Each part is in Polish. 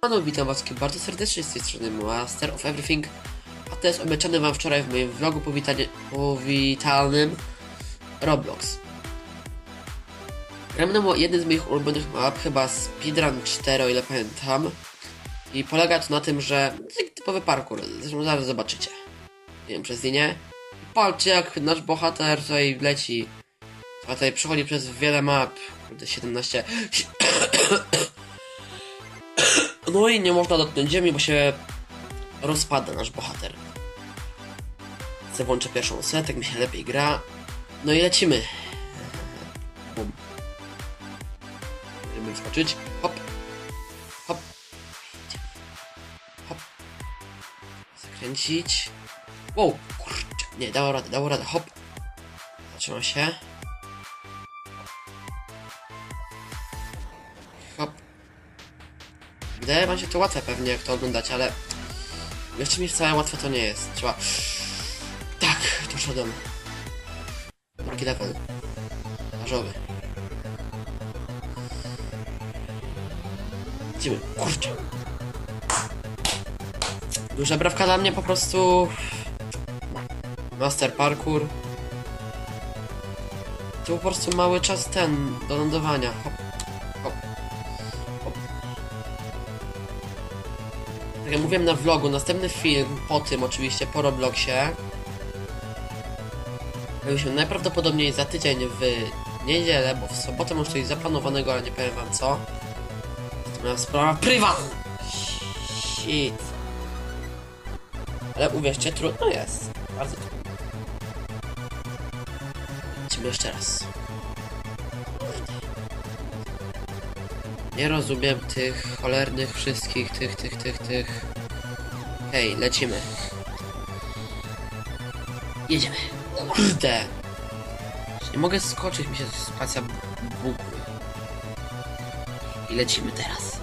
Panu, witam was bardzo serdecznie z tej strony Master of Everything A to jest obieczany wam wczoraj w moim vlogu powitalnym Roblox. Gramy na jednym z moich ulubionych map, chyba Speedrun 4 o ile pamiętam I polega to na tym, że typowy parkour, zresztą zaraz zobaczycie. Nie wiem, przez linię Patrzcie jak nasz bohater tutaj leci. A tutaj przechodzi przez wiele map. Kurde, 17 No i nie można dotknąć ziemi, bo się rozpada nasz bohater. Chcę włączę pierwszą setek, mi się lepiej gra. No i lecimy. Bum. Będziemy wskoczyć. Hop. Hop. Hop. Zakręcić. Wow, kurczę. Nie, dało radę, dało radę. Hop. Zatrzymam się. Wydaje wam się to łatwe pewnie, jak to oglądacie, ale... Wierzcie mi, wcale łatwe to nie jest. Trzeba... Tak, doszedłem. Drugi level. Ażowy. Idziemy. Kurczę. Duża brawka dla mnie po prostu... Master parkour. To po prostu mały czas ten do lądowania. Tak jak mówiłem na vlogu, następny film po tym oczywiście, po Robloxie pojawi się najprawdopodobniej za tydzień w niedzielę, bo w sobotę mam coś zaplanowanego, ale nie powiem wam co. Natomiast sprawa prywatna. Shit. Ale uwierzcie, trudno jest. Bardzo trudno. Lecimy jeszcze raz. Nie rozumiem tych cholernych wszystkich, tych, tych, tych, tych. Hej, lecimy. Jedziemy. Kurde. Nie mogę skoczyć, mi się spacja buguje. I lecimy teraz.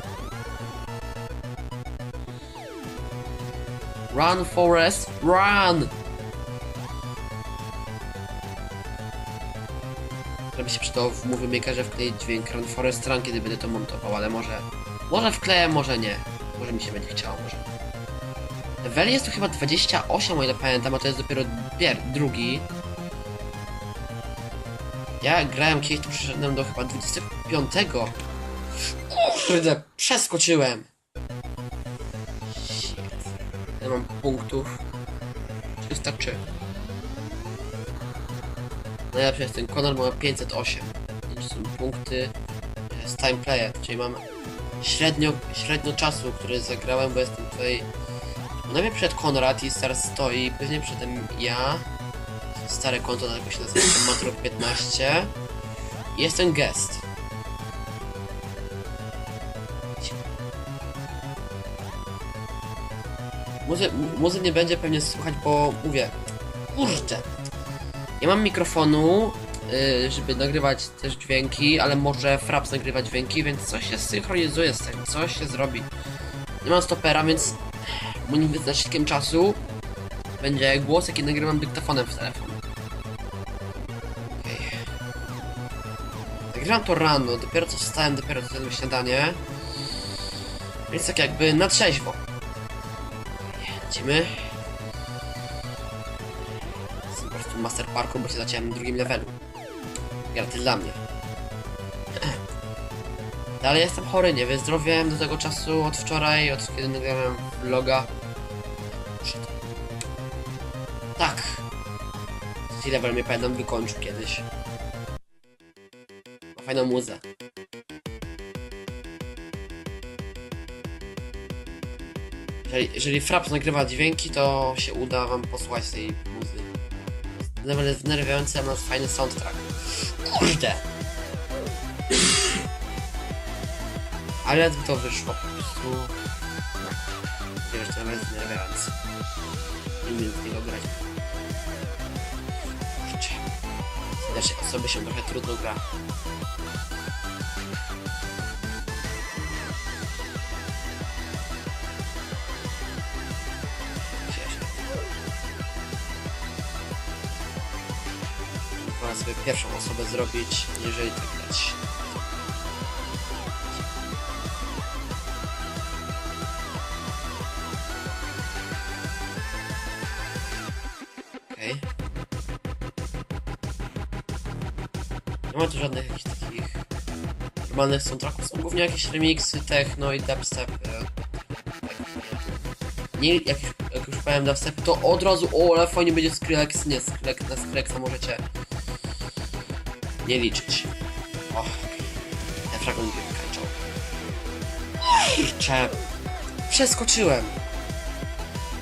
Run, Forest, run! Się przydało w Movie Makerze wkleić dźwięk Run Forest Run, kiedy będę to montował, ale może... Może wkleję, może nie. Może mi się będzie chciało, może. Level jest tu chyba 28, o ile pamiętam, a to jest dopiero pier drugi. Ja grałem kiedyś, tu przyszedłem do chyba 25. Kurde, przeskoczyłem. Shit. Mam punktów. 303. Najlepszy jest ten Conor, bo ma 508. To są punkty e, z time player, czyli mam średnio, średnio czasu, który zagrałem, bo jestem tutaj najpierw przed Konrad i Star stoi, później przedtem ja. Stare konto, tak się nazywa, Matrok 15. I jestem guest. Muzy, muzy nie będzie pewnie słuchać, bo mówię, kurczę, nie mam mikrofonu, yy, żeby nagrywać też dźwięki, ale może Fraps nagrywa dźwięki, więc coś się synchronizuje z tym, coś się zrobi. Nie mam stopera, więc moim wyznacznikiem czasu będzie głos, jaki nagrywam dyktafonem w telefon. Okej. Nagrywam to rano, dopiero co wstałem, dopiero co zjadłem śniadanie. Więc tak jakby na trzeźwo. Lecimy. Parku, bo się zacząłem na drugim levelu. Graty dla mnie. Dalej jestem chory, nie wyzdrowiałem do tego czasu od wczoraj, od kiedy nagrałem vloga. Tak. Ten level mnie pamiętam wykończył kiedyś. Ma fajną muzę. Jeżeli, jeżeli Fraps nagrywa dźwięki, to się uda wam posłuchać tej muzy. Jest wnerwiający, a fajny soundtrack. Kurde! Ale to wyszło po prostu. Że to nawet zdenerwiające. Nie umiem w niego grać. Kurczę. Znaczy osoby się trochę trudno gra. pierwszą osobę zrobić, jeżeli tak dać. Okej. Okay. Nie ma tu żadnych jakichś takich normalnych soundtracków. Są głównie jakieś remixy, techno i dubstep. E, nie, jak już, jak już powiem dubstep, to od razu o, ale fajnie będzie Skrillex, nie Skrillex, na Skrillexa możecie nie liczyć. O, te fragmenty kończą. Kurczę, przeskoczyłem.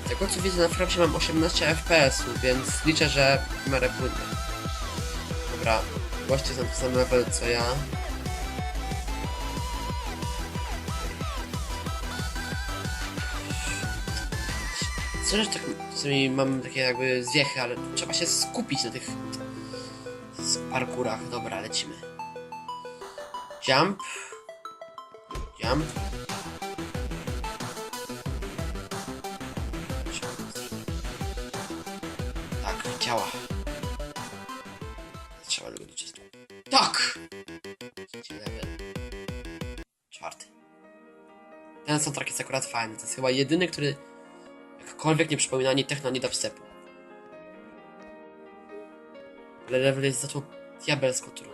Z tego co widzę na Frapsie mam 18 fps, więc liczę, że w miarę płynnie. Dobra, goście są w samym level co ja. Szczerze, tak czasami mam takie jakby zwiechy, ale trzeba się skupić na tych parkurach. Dobra, lecimy. Jump. Jump. Tak, działa. Trzeba tego liczyć. Tak! Czwarty. Ten soundtrack jest akurat fajny. To jest chyba jedyny, który jakkolwiek nie przypomina ani techno, ani dubstepu. Ale level jest za to diabelsko trudny.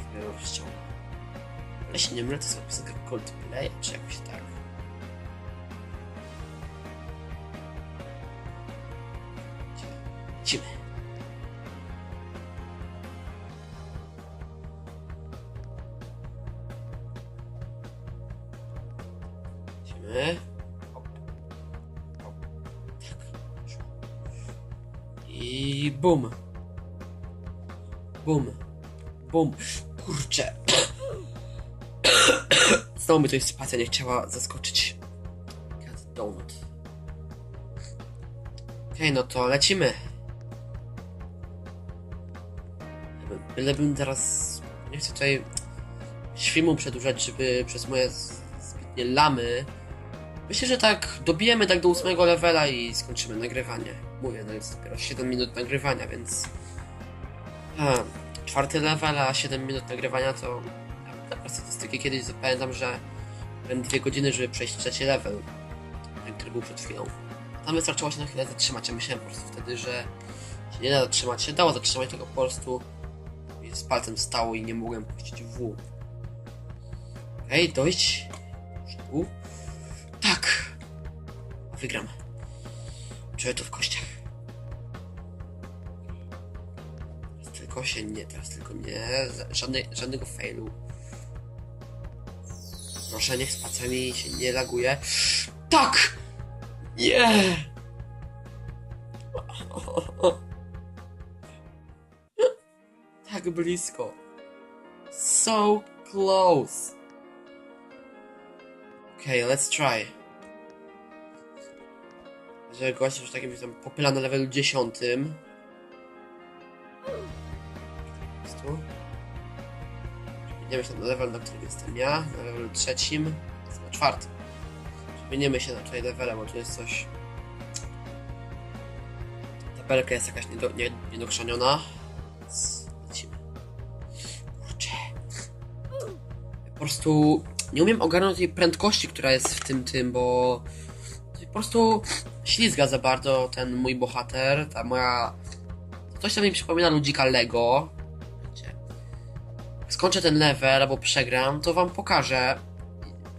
Zbiorę ściąga. Ale się nie mylę, to jest piosenka Coldplay, czy jakoś tak. Lecimy. Lecimy. Bum. Bum. Bum. Kurczę. Znowu mi to jest sympatia nie chciała zaskoczyć. God donut. Okej, no to lecimy. Byle- Bylebym teraz... Nie chcę tutaj filmu przedłużać, żeby przez moje zbytnie lamy... Myślę, że tak dobijemy tak do ósmego levela i skończymy nagrywanie. Mówię, no jest dopiero 7 minut nagrywania, więc... A, czwarty level, a 7 minut nagrywania to... Na statystyki kiedyś pamiętam, że miałem dwie godziny, żeby przejść trzeci level. Ten, który był przed chwilą. Tam wystarczyło się na chwilę zatrzymać. Ja myślałem po prostu wtedy, że się nie da zatrzymać. Się dało zatrzymać, tylko po prostu z palcem stało i nie mogłem puścić W. Okej, dojść. Tu. Tak! Wygram. Czuję to w kościach. Tylko się nie, teraz tylko nie. Żadnego failu. Proszę, niech spacer mi się nie laguje. Tak! Nie! Tak blisko. So close. Okay, let's try. Że gość już takim tam popyla na levelu 10. Przemieniamy się na level, na którym jestem ja. Na levelu trzecim. Na czwartym. Przemieniemy się na tutaj levele, bo tu jest coś... Tabelka jest jakaś niedo, nie, niedokrzaniona. Więc lecimy. Kurczę. Po prostu nie umiem ogarnąć tej prędkości, która jest w tym tym, bo po prostu ślizga za bardzo ten mój bohater, ta moja... Coś tam mi przypomina ludzika Lego. Skończę ten level albo przegram, to wam pokażę.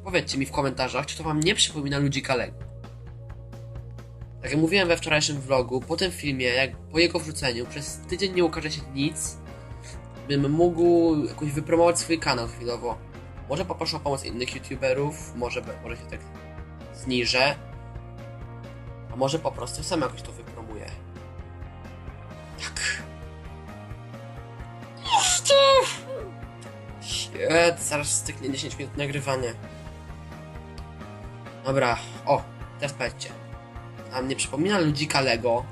Powiedzcie mi w komentarzach, czy to wam nie przypomina ludzika Lego. Tak jak mówiłem we wczorajszym vlogu, po tym filmie, jak po jego wrzuceniu, przez tydzień nie ukaże się nic, bym mógł jakoś wypromować swój kanał chwilowo. Może poproszę o pomoc innych youtuberów, może, może się tak zniżę, a może po prostu sam jakoś to wypromuję. Shit, zaraz styknie 10 minut nagrywanie. Dobra, o, teraz powiedzcie. A mnie przypomina ludzika Lego.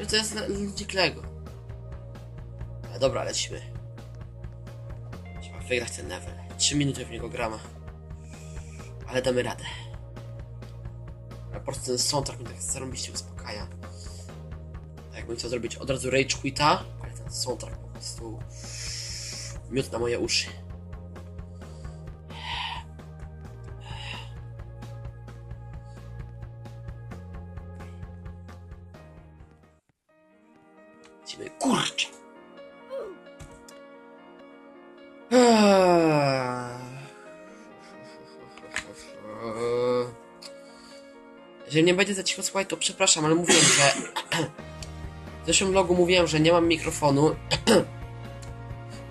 Że to jest ludzik Lego. Ale dobra, lecimy. Trzeba wygrać ten level. 3 minuty w niego gramy. Ale damy radę. Ale po prostu ten soundtrack mnie tak zarąbiście uspokaja. Tak jakbym chciał zrobić od razu rage quita, ale ten soundtrack po prostu miód na moje uszy. Lecimy, kurczę. Jeżeli nie będzie za cicho to przepraszam, ale mówiłem, że... W zeszłym vlogu mówiłem, że nie mam mikrofonu.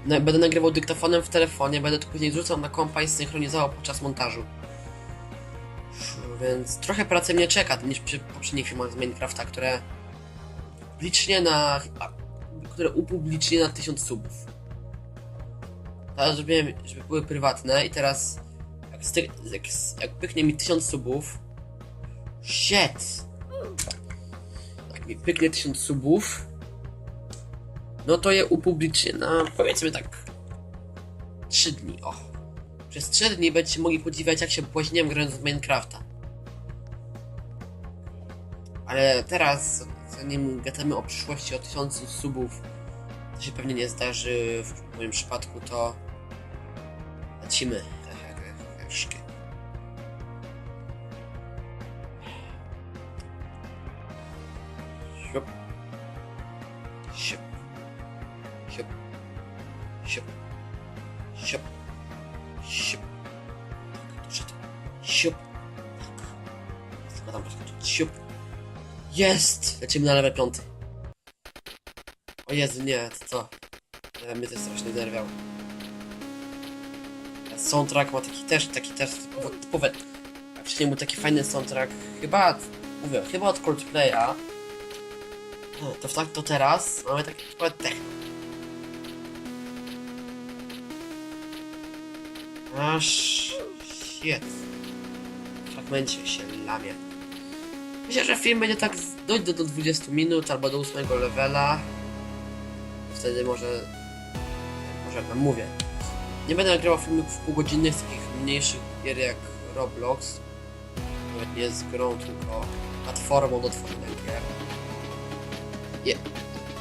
Na- Będę nagrywał dyktafonem w telefonie, będę to później wrzucał na kompa i synchronizował podczas montażu. Więc trochę pracy mnie czeka niż przy poprzednich filmach z Minecrafta, które licznie na... które upublicznię na 1000 subów. Teraz zrobiłem, żeby były prywatne i teraz jak, sty, jak, jak pyknie mi 1000 subów Shit! Jak mi pyknie 1000 subów no to je upublicznię na powiedzmy tak 3 dni, o. Przez 3 dni będziecie mogli podziwiać jak się błaźniłem grając w Minecrafta. Ale teraz, zanim gadamy o przyszłości o 1000 subów, to się pewnie nie zdarzy w moim przypadku, to lecimy. Heheheheszki. Jest! Lecimy na level piąty. O Jezu, nie, to co? E, Mnie to strasznie denerwiał. Soundtrack ma taki też, taki też typowy, typowy. A wcześniej był taki fajny soundtrack, chyba, mówię, chyba od Coldplaya. No, To w tak to teraz mamy taki typowy techno. Aż... Shit. W fragmencie się lamie. Myślę, że film będzie tak dojdzie do 20 minut albo do 8 levela. Wtedy może... Może wam mówię. Nie będę nagrywał filmików półgodzinnych z takich mniejszych gier jak Roblox. Nawet nie z grą, tylko platformą do tworzenia gier. Je...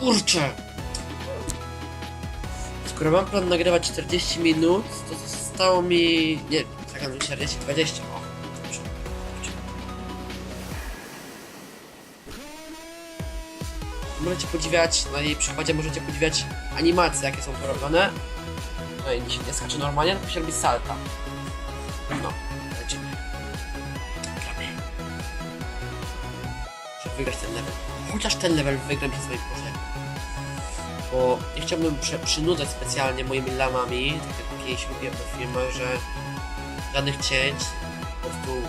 Kurczę! Skoro mam plan nagrywać 40 minut, to zostało mi... Nie, czekam 40, 20. Możecie podziwiać, na jej przykładzie możecie podziwiać animacje, jakie są porobione. No i dzisiaj nie skacze normalnie, tylko się robi salta. No, lecimy. Gramy. Muszę wygrać ten level. Chociaż ten level wygram się swoim pożegam. Bo nie chciałbym przynudzać specjalnie moimi lamami, tak jak kiedyś mówiłem w filmach, że żadnych cięć, po prostu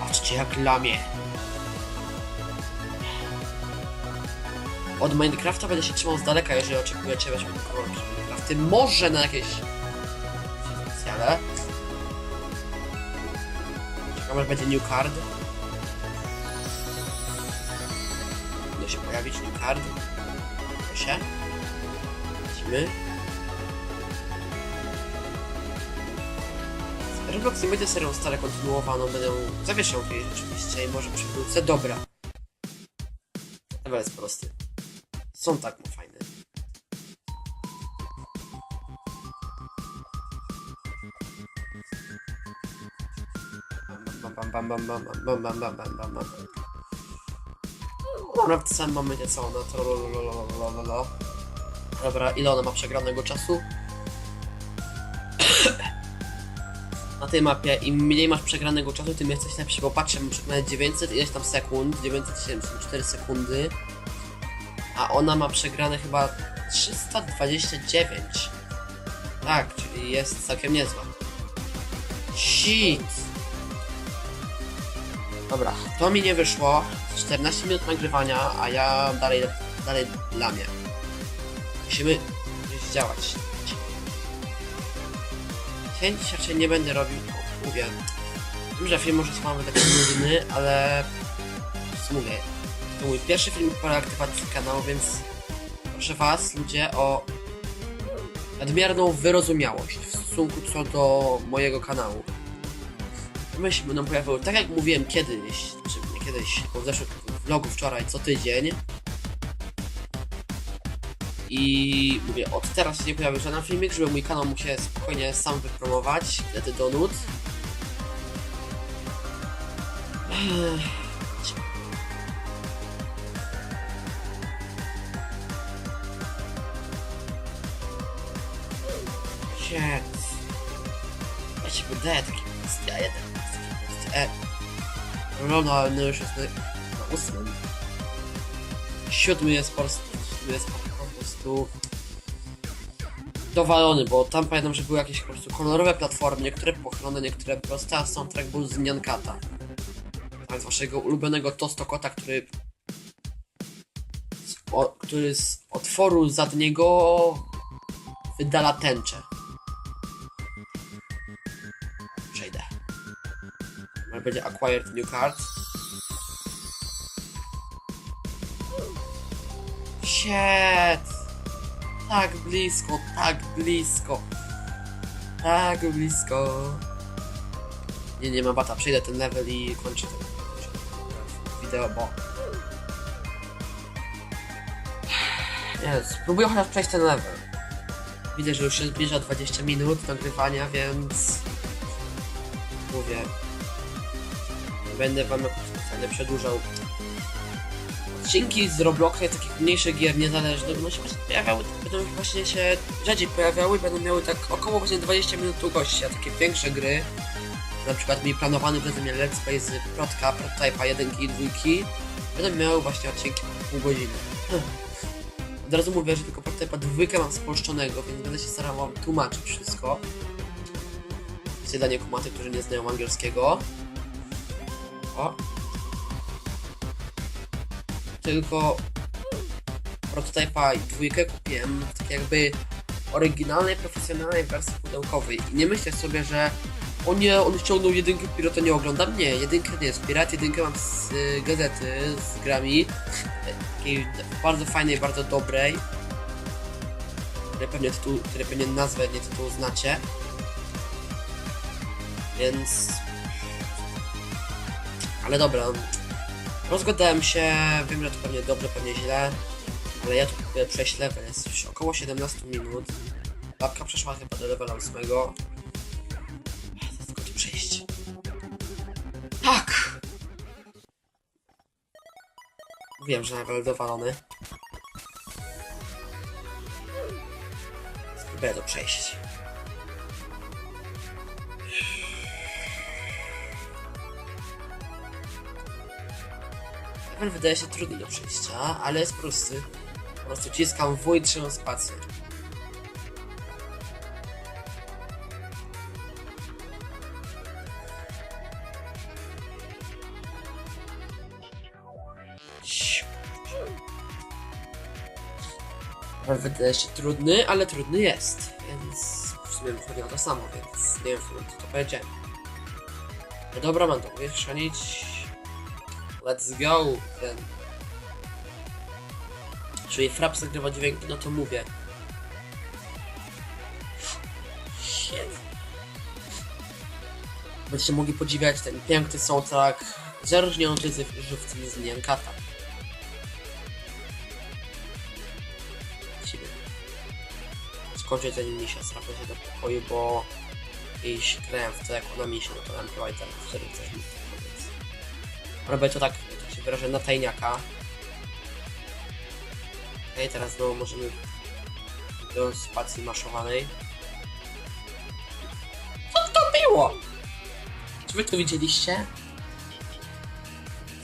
patrzcie jak lamie. Od Minecrafta będę się trzymał z daleka, jeżeli oczekujecie kolor Minecrafty. Może na jakieś specjale. Czekam aż będzie new card. Powinno się pojawić new card. Proszę. Lecimy. Roblox nie będzie serią stale kontynuowaną, będę zawieszał kiedyś oczywiście i może przywrócę. Dobra. Level jest prosty. Są tak mu fajne. Bam, bam, bam, bam, bam, bam, bam, bam, bam, bam. Ona w tym samym momencie co ona to lo, lo, lo, lo, lo, lo. Dobra, ile ona ma przegranego czasu? Na tej mapie im mniej masz przegranego czasu, tym jesteś lepszy, bo patrzę, przegrane 900 ileś tam sekund, 974 sekundy, a ona ma przegrane chyba 329. Tak, czyli jest całkiem niezła. Shit! Dobra, to mi nie wyszło. 14 minut nagrywania, a ja dalej, dalej lamię. Musimy działać. Cięć raczej nie będę robił, mówię. Wiem, że film może mamy taki nudny, ale mówię. To mój pierwszy film po reaktywacji kanału, więc proszę was, ludzie, o nadmierną wyrozumiałość w stosunku co do mojego kanału. Myśli się będą pojawiły, tak jak mówiłem kiedyś, czy nie kiedyś, bo w zeszłym vlogu wczoraj, co tydzień. I mówię, od teraz się nie pojawił żaden filmik, żeby mój kanał mógł się spokojnie sam wypromować, wtedy do nut. Wydaję taki prosty, ja jeden taki prosty. E. No, no, ale no już jest na, na ósmym. Siódmy jest po prostu, po prostu dowalony, bo tam pamiętam, że były jakieś po prostu kolorowe platformy, niektóre pochylone, niektóre proste, a soundtrack był z Nyankata. Tak, z waszego ulubionego Tostokota, który o, który z otworu zadniego wydala tęczę. Będzie acquired new card. Shit! Tak blisko, tak blisko. Tak blisko. Nie, nie ma bata. Przejdę ten level i kończę ten wideo, bo... Nie, spróbuję chociaż przejść ten level. Widzę, że już się zbliża 20 minut nagrywania, więc... Mówię... Nie będę wam jakoś specjalnie przedłużał. Odcinki z Robloxa i takich mniejszych gier niezależnych będą się pojawiały, będą właśnie się rzadziej pojawiały, będą miały tak około właśnie 20 minut długości, a takie większe gry, na przykład mi planowany przeze mnie Let's Play z Protka, Prototypa 1 i 2, będą miały właśnie odcinki pół godziny. Od razu mówię, że tylko Prototypa 2 mam spolszczonego, więc będę się starał wam tłumaczyć wszystko. Jest dla kumaty, którzy nie znają angielskiego. O, tylko Prototypa 2 kupiłem w tak jakby oryginalnej, profesjonalnej wersji pudełkowej i nie myślę sobie, że o nie, on ściągnął jedynkę Piro, to nie oglądam. Nie, jedynkę nie jest pirat, jedynkę mam z y, gazety, z grami, takiej bardzo fajnej, bardzo dobrej, które pewnie, tytuł, które pewnie nazwę, nie tytuł znacie. Więc... Ale dobra, Rozgadałem się, wiem, że to pewnie dobrze, pewnie źle, ale ja tu jest już około 17 minut. Babka przeszła chyba do levela 8. To tylko tu przejść. Tak! Wiem, że level dowalony. Spróbuję to przejść. Level wydaje się trudny do przejścia, ale jest prosty. Po prostu ciskam W i trzymam spację. Wydaje się trudny, ale trudny jest, więc w sumie wychodzi o to samo, więc nie wiem, którym to powiedziałem. No dobra, mam to umieszczanić. Let's go, ten. Czyli Fraps nagrywa dźwięki, no to mówię. Shit. Będziecie mogli podziwiać ten piękny soundtrack zaróżniający żywcem z Niankata. Skończę zanim misia strafię się do pokoju, bo się grałem w to jak ona misia, no to MPY teraz mi więc... Robię to tak się wyrażę, na tajniaka. Okej, teraz znowu możemy do spacji maszowanej. Co to było? Czy wy to widzieliście?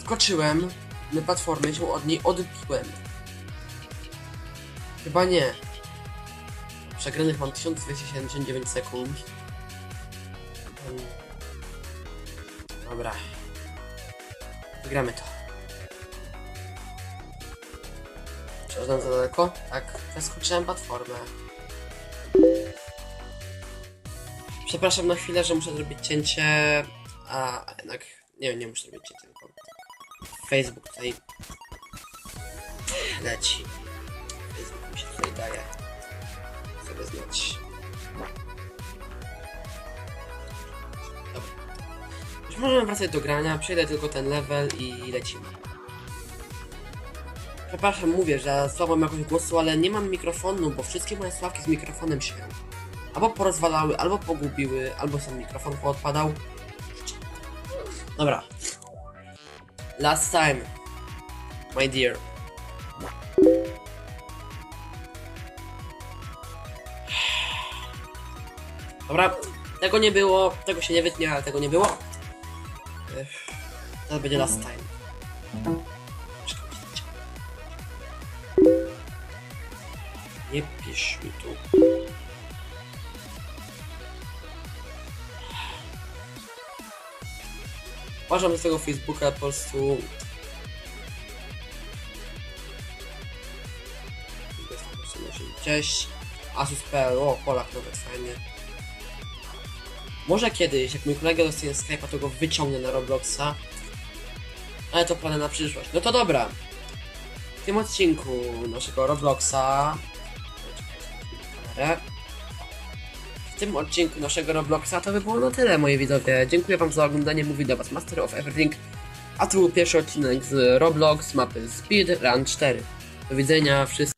Skoczyłem na platformę, się od niej odbiłem. Chyba nie. Przegranych mam 1279 sekund. Dobra. Wygramy to. Przechodzę za daleko? Tak, przeskoczyłem platformę. Przepraszam na chwilę, że muszę zrobić cięcie, a jednak nie, nie muszę zrobić cięcia, tylko Facebook tutaj leci. Facebook mi się tutaj daje sobie znać. Dobra. Już możemy wracać do grania, przejdę tylko ten level i lecimy. Przepraszam, mówię, że słabam jakoś głosu, ale nie mam mikrofonu, bo wszystkie moje sławki z mikrofonem się albo porozwalały, albo pogubiły, albo sam mikrofon poodpadał. Dobra. Last time, my dear. Dobra, tego nie było, tego się nie wytnie, ale tego nie było. To będzie last time. Nie pisz mi tu. Uważam, że z tego Facebooka po prostu... Cześć. Asus.pl, o Polak nawet fajnie. Może kiedyś, jak mój kolega dostanie Skype'a, to go wyciągnę na Robloxa. Ale to plany na przyszłość. No to dobra. W tym odcinku naszego Robloxa... Kamerę. W tym odcinku naszego Robloxa to by było na tyle, moi widzowie. Dziękuję wam za oglądanie. Mówi do was Master of Everything. A to był pierwszy odcinek z Roblox mapy Speed Run 4. Do widzenia wszystkim.